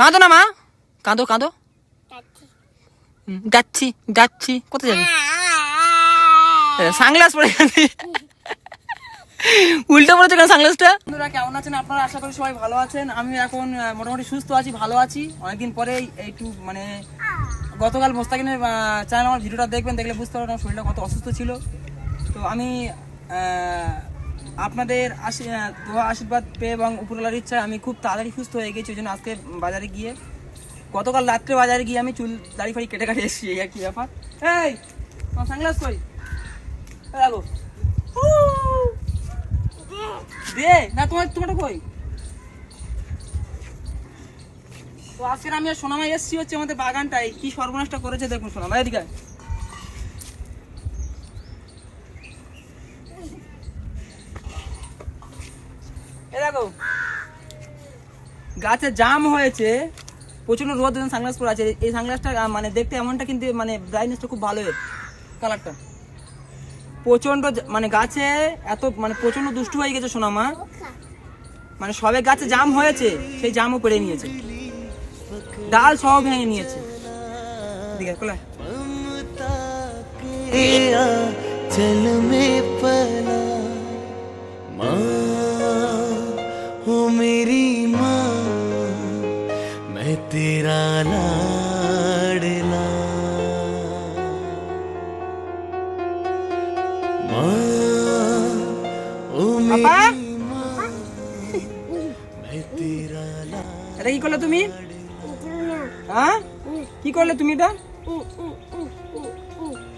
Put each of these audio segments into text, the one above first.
কাঁদো না, মা। কাঁদো কাঁদো। যাচ্ছি যাচ্ছি কোথায় যাবে? সানগ্লাস পরে উল্টো পড়েছে কেন সানগ্লাসটা বন্ধুরা, কেমন আছেন আপনারা? আশা করি সবাই ভালো আছেন। আমি এখন মোটামুটি সুস্থ আছি, ভালো আছি। অনেকদিন পরে একটু মানে গতকাল মোস্তাকিনের চ্যানেল আমার ভিডিওটা দেখবেন, দেখলে বুঝতে পারবেন আমার শরীরটা কত অসুস্থ ছিল। তো আমি আপনাদের আশী দোয়া, আশীর্বাদ পেয়ে এবং উপরওয়ালার ইচ্ছায় আমি খুব তাড়াতাড়ি সুস্থ হয়ে গেছি ওই জন্য আজকে বাজারে গিয়ে গতকাল রাত্রে বাজারে গিয়ে আমি চুল দাড়ি ফাড়ি কেটে কাটে এসেছি, এই আর কি ব্যাপার। এই কই? এই দেখো। দে, না, তোমার তোমারটা কই? তো আজকের আমি আর সোনামাই এসেছি হচ্ছে আমাদের বাগানটায়, কি সর্বনাশটা করেছে দেখুন সোনামাই এদিকে আয়। এ দেখো গাছে জাম হয়েছে প্রচন্ড রোদ সানগ্লাস পরে আছে এই সানগ্লাসটা আহ, মানে দেখতে এমনটা কিন্তু মানে ব্রাইটনেসটা খুব ভালো কালারটা প্রচন্ড জ- মানে গাছে এত মানে প্রচন্ড দুষ্টু হয়ে গেছে সোনামা মানে সবে গাছে জাম হয়েছে সেই জামও পেড়ে নিয়েছে ডাল সহ ভেঙে নিয়েছে এদিকে, কোলা। तेरा चल में पला माँ हो मेरी माँ मैं तेरा लाडला माँ ओ পাপা मेरी माँ मैं तेरा ला এটা কি করলে তুমি হ্যাঁ কি করলে তুমি এটা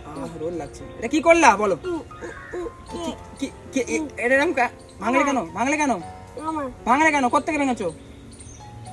আহ, রোদ লাগছে এটা কি করলা বলো কি- কি- কি- এ- এটা এরকম কা- ভাঙলে কেন ভাঙলে কেন ভাঙলে কেন কোথা থেকে ভেঙেছো কো-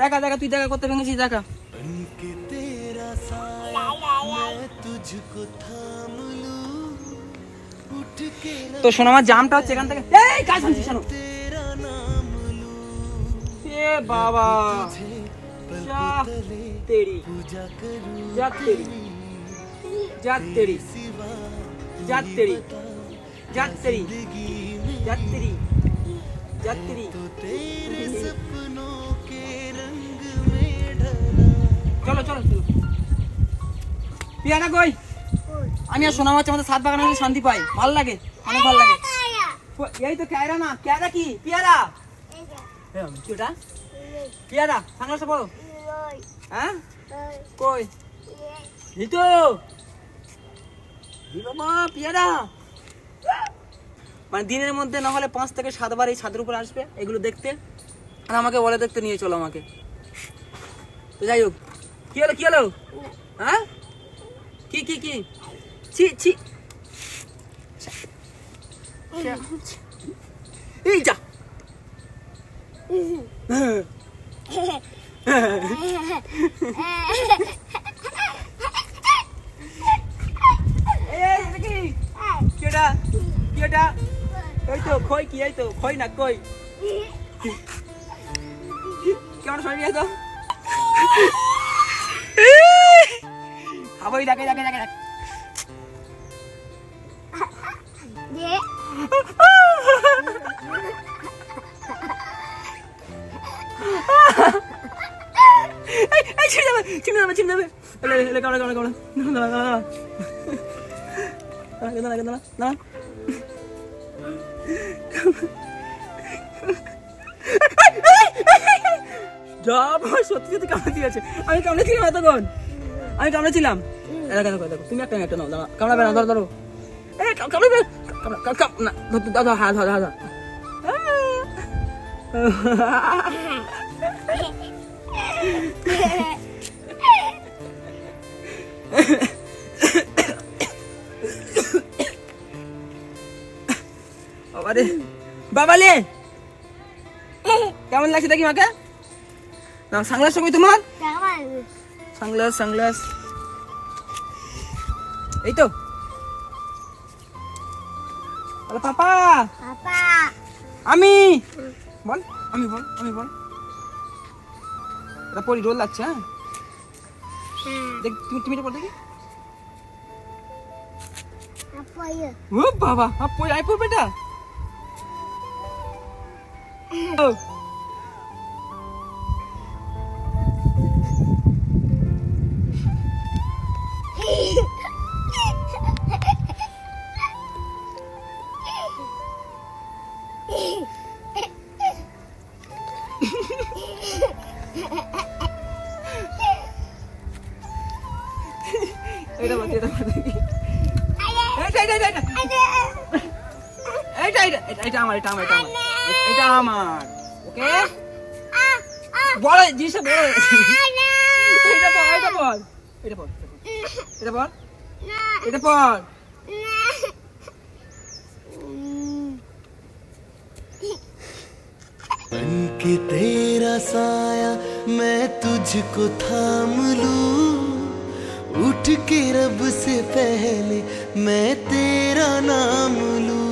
দেখা দেখা তুই দেখা করতে ভেঙেছিস দেখা। তো শোনো আমার জামটা হচ্ছে এখান থেকে। এই কাজ শুনছি শোনো এ বাবা। তেরি যা তেরি যা তেরি যা তেরি যা তেরি যা তেরি যা তেরি চলো চলো পিয়ারা কই? আমি আর শোনা মাছ আমাদের সাত বাগানে শান্তি পাই। ভালো লাগে অনেক ভালো লাগে। এই তো ক্যারা না ক্যারা কি? পিয়ারা? এ, কি ওটা পিয়ারা বলো হ্যাঁ? কই? বাবা পিয়ারা? মানে দিনের মধ্যে না হলে পাঁচ থেকে সাতবার এই ছাদের উপর আসবে এগুলো দেখতে। আর আমাকে বলে দেখতে নিয়ে চলো আমাকে। তো যাই হোক কি হলো কি হলো হ্যাঁ কি কি কি ছি ছি এই যা এই, এই, এটা কি? কি ওটা? কি ওটা? এই তো খই কি এই তো খই না কই কেমন শরীর আছে আবার দেখে দেখে দেখে কামড়া, কামড়া, কামড়া। সত্যি সত্যি কামড়ে দিয়েছে আমি কামড়েছিলাম এতক্ষণ। আমি কামড়েছিলাম এ দেখো দেখো দেখো তুমি একটা আমি একটা নাও দাঁড়া কামড়াবে না ধরো ধরো এ কাম- কামড়াবে কামড়া- কাম- কাম- না ধর ধর, ধর হ্যাঁ ধর ধর ধর বাবারে বাবালে কেমন লাগছে দেখি মাকে? না সানগ্লাস কই তোমার? সানগ্লাস সানগ্লাস এই তো হ্যালো পাপা। আমি। বল আমি বল আমি বল। এটা পরি রোল লাগছে হ্যাঁ? দেখ তুমি তুমি এটা পড় দেখি। ও বাবা আপ পড়ি আই পড় বেটা এটা আমার এটা আমার এটা আমার এটা আমার ওকে বল জিনিসটা বল এটা বল এটা বল এটা বল এটা বল এটা বল बन के तेरा साया मैं तुझको थाम लूं उठ के रब से पहले मैं तेरा नाम लूं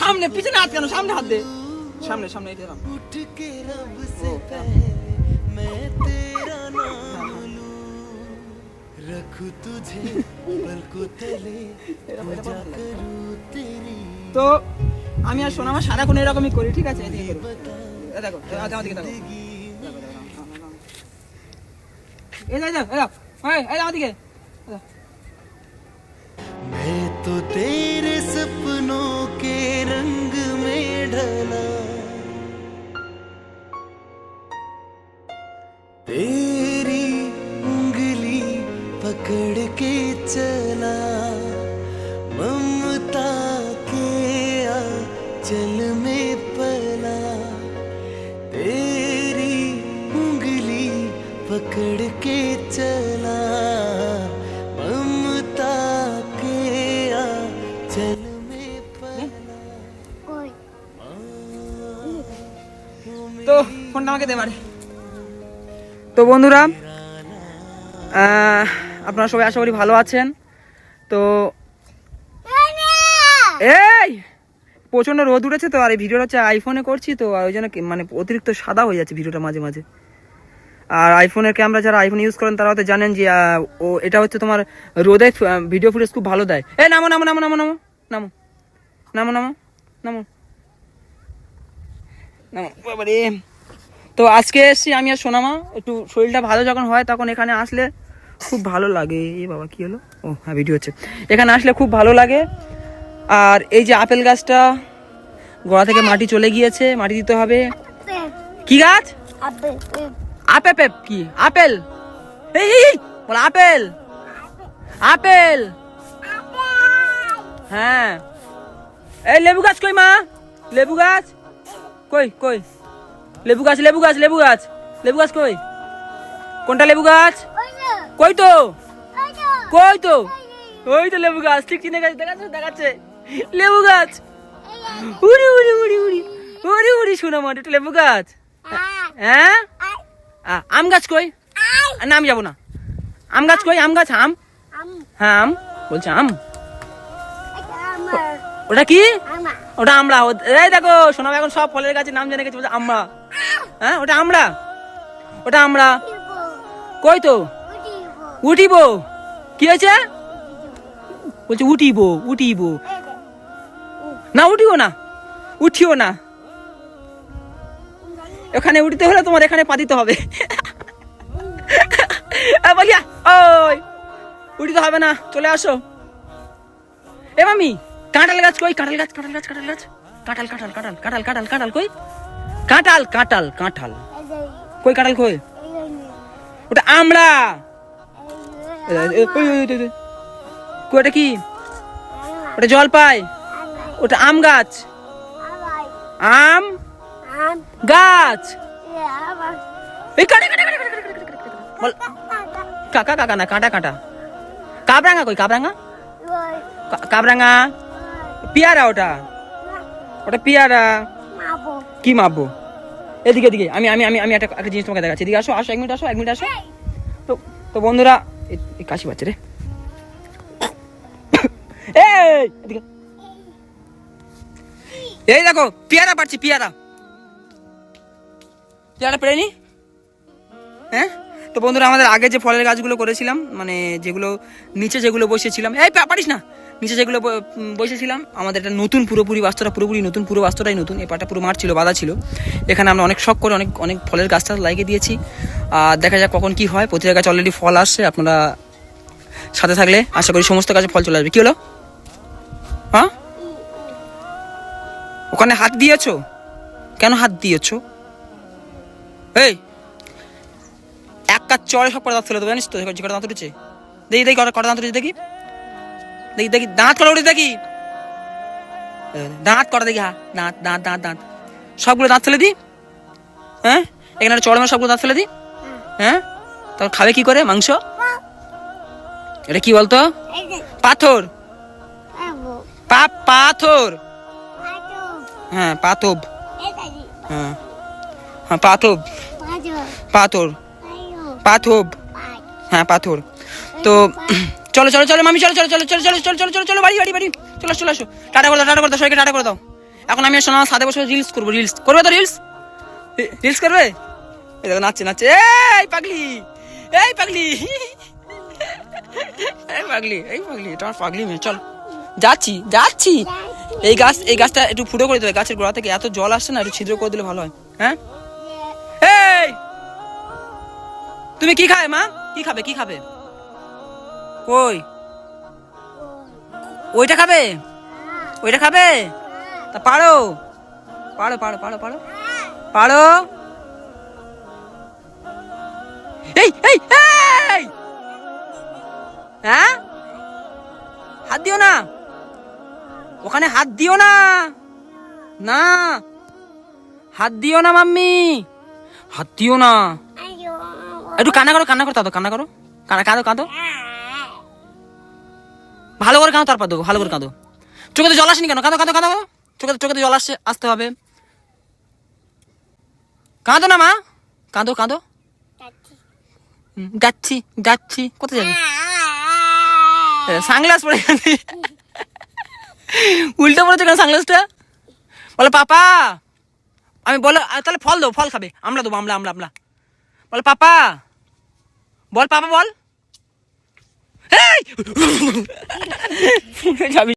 সামনে পিছনে হাত কেন? সামনে হাত দে। সামনে সামনে এই তো আমি আর সোনামা সারাক্ষণ এরকমই করি ঠিক আছে? দেখো দেখো দেখো দেখো तो तेरे सपनों के रंग में ढला। तेरी उंगली पकड़ के चला। দে বাড়ি তো বন্ধুরা আপনারা সবাই আশা করি ভালো আছেন। তো এই প্রচণ্ড রোদ উঠেছে তো, আর এই ভিডিওটা হচ্ছে আইফোনে করছি তো, আর ওই জন্য মানে অতিরিক্ত সাদা হয়ে যাচ্ছে ভিডিওটা মাঝে মাঝে। আর আইফোনের ক্যামেরা যারা আইফোন ইউজ করেন তারা হয়তো জানেন যে ও এটা হচ্ছে তোমার রোদে ভিডিও ফুটেজ খুব ভালো দেয়। এ নামো নামো নামো নামো নামো নামো নামো নামো নামো নামো তো আজকে এসছি আমি আর সোনামা। একটু শরীরটা ভালো যখন হয় তখন এখানে আসলে খুব ভালো লাগে। এ বাবা, কি হলো? ও হ্যাঁ ভিডিও হচ্ছে। এখানে আসলে খুব ভালো লাগে। আর এই যে আপেল গাছটা, গোড়া থেকে মাটি চলে গিয়েছে, মাটি দিতে হবে। কি গাছ? আপে পেপ কি? আপেল। এই, বল, আপেল। আপেল। হ্যাঁ। এই লেবু গাছ কই মা? লেবু গাছ? কই কই? লেবু গাছ লেবু গাছ লেবু গাছ। লেবু গাছ কই? কোনটা লেবু গাছ? কই তো? কই তো? ওই তো লেবু গাছ ঠিক চিনে গাছ দেখাচ্ছে দেখাচ্ছে। লেবু গাছ। উড়ি উড়ি উড়ি উড়ি। উড়ি উড়ি শোনা মাটি একটা লেবু গাছ। হ্যাঁ? আম গাছ কই? না আমি যাব না। আম গাছ কই? আম গাছ আম? হ্যাঁ আম। বলছে আম। ওটা কি? ওটা আমরা এই দেখো শোনা এখন সব ফলের গাছের নাম জেনে গেছে বলছে আমরা হ্যাঁ ওটা আমরা। ওটা আমরা। কই তো? উঠিব। কি হয়েছে? বলছে, উঠিব উঠিব। না, উঠিও না। উঠিও না। এখানে উঠতে হলে তোমার এখানে পা দিতে হবে। বলিয়া, ওই, উঠিতে হবে না, চলে আসো। এ, মামি, কাঁঠাল গাছ কই? কাঁঠাল গাছ কাঁঠাল গাছ কাঁঠাল গাছ। কাঁঠাল কাঁঠাল কাঁঠাল কাঁঠাল কাঁঠাল কাঁঠাল কই? কাঁঠাল কাঁঠাল কাঁঠাল। কই কাঁঠাল কই? ওটা আমরা। কই ওটা কি? ওটা জলপাই ওটা আম গাছ। আম? গাছ। এই কাটা। বল। কাকা কাকা না কাঁটা কাঁটা। কাবরাঙ্গা কই কাবরাঙ্গা কা- কাবরাঙ্গা পিয়ারা ওটা। ওটা পিয়ারা। কি মাপবো এদিকে এদিকে। আমি আমি আমি আমি একটা একটা জিনিস তোমাকে দেখাচ্ছি। এদিকে আসো আসো এক মিনিট আসো এক মিনিট আসো। তো তো বন্ধুরা কাশি পাচ্ছে রে। এই এদিকে। এই দেখো পেয়ারা পাচ্ছি পেয়ারা। পেয়ারা পেরে নি? হ্যাঁ? তো বন্ধুরা আমাদের আগে যে ফলের গাছগুলো করেছিলাম মানে যেগুলো নিচে যেগুলো বসেছিলাম এই পারিস না। নিচে যেগুলো বসেছিলাম, আমাদের একটা নতুন পুরোপুরি বাস্তটা, পুরোপুরি নতুন পুরো বাস্তটাই নতুন। এই পাটা পুরো মাঠ ছিল, বাধা ছিল। এখানে আমরা অনেক শখ করে অনেক অনেক ফলের গাছটা লাগিয়ে দিয়েছি। আর দেখা যাক কখন কি হয়। প্রতিটা গাছ অলরেডি ফল আসছে, আপনারা সাথে থাকলে আশা করি সমস্ত গাছে ফল চলে আসবে। কি হলো? হ্যাঁ? ওখানে হাত দিয়েছ? কেন হাত দিয়েছ? এই! এক কাজ চড়ে সব করে দাঁত ফেলে দেবো, জানিস তো? কটা দাঁত উঠেছে। দেখি দেখি, কটা কটা দাঁত উঠেছে দেখি। দেখি দেখি, দাঁত কটা উঠেছে দেখি। দাঁত কটা দেখি, হা, দাঁত দাঁত দাঁত দাঁত। সবগুলো দাঁত ফেলে দি। হ্যাঁ? এখানে একটা চড়ে মারে সবগুলো দাঁত ফেলে দি। হ্যাঁ? তারপর খাবে কি করে? মাংস? এটা কি বলতো? পাথর। পা পাথর। হ্যাঁ পাথব হ্যাঁ। হ্যাঁ পাথর। পাথব। হ্যাঁ পাথর। তো চলো চলো চলো মামি চলো চলো চলো চলো চলো চলো চলো চলো চলো বাড়ি বাড়ি বাড়ি চলো চলো আসো টাটা করে দাও টাটা করে দাও সবাইকে টাটা করে দাও এখন আমি সোনা সাথে বসে রিলস করব রিলস করবে তো রিলস রিলস করবে এই দেখো নাচছে নাচছে এই পাগলি এই পাগলি এই পাগলি এই পাগলি তোমার পাগলি মেয়ে চল যাচ্ছি যাচ্ছি এই গাছ এই গাছটা একটু ফুটো করে দেবে গাছের গোড়া থেকে এত জল আসছে না একটু ছিদ্র করে দিলে ভালো হয় হ্যাঁ তুমি কি খাবে মা কি খাবে কি খাবে কই? ওইটা খাবে? ওইটা খাবে? তা পারো। পারো পারো পারো পারো। পারো। এই এই এই! হ্যাঁ? হাত দিও না। ওখানে হাত দিও না। না। হাত দিও না মাম্মি। হাত দিও না। একটু কান্না করো কান্না করো তাতো কান্না করো। কাঁদো কাঁদো। ভালো করে কাঁদো তারপর দেবো ভালো করে কাঁদো। চোখে তো জল আসেনি কেন? কাঁদো কাঁদো কাঁদো চোখে চোখে তো জল আসছে আসতে হবে। কাঁদো না মা। কাঁদো কাঁদো। যাচ্ছি যাচ্ছি কোথায় যাবে? সানগ্লাস পরে গেছে উল্টো পড়েছে কেন সানগ্লাসটা? বলে পাপা আমি বলো তাহলে ফল দেবো ফল খাবে। আমরা দেবো আমরা আমরা আমরা বল পাপা বল পাপা বল! যাবি